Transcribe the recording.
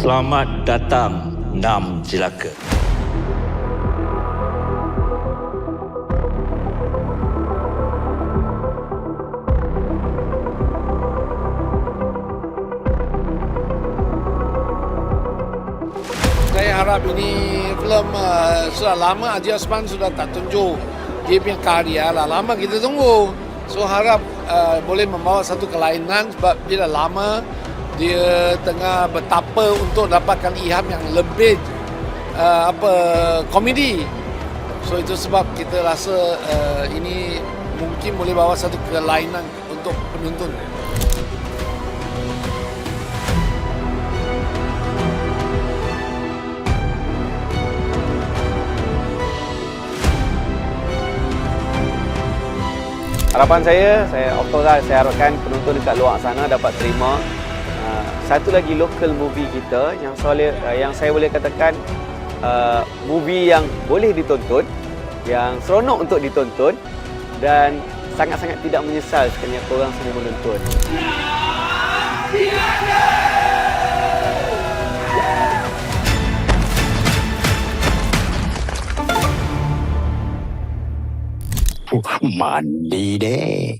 Selamat datang Nam Jelaka. Saya harap ini filem uh, sudah lama Haji Osman sudah tak tunjuk dia punya karya lah. Lama kita tunggu. So harap uh, boleh membawa satu kelainan sebab dah lama dia tengah bertapa untuk dapatkan ilham yang lebih uh, apa komedi. So itu sebab kita rasa uh, ini mungkin boleh bawa satu kelainan untuk penonton. Harapan saya, saya lah, saya harapkan penonton dekat luar sana dapat terima satu lagi local movie kita yang soleh, uh, yang saya boleh katakan uh, movie yang boleh ditonton, yang seronok untuk ditonton dan sangat-sangat tidak menyesal sekiranya korang semua menonton. Mandi deh.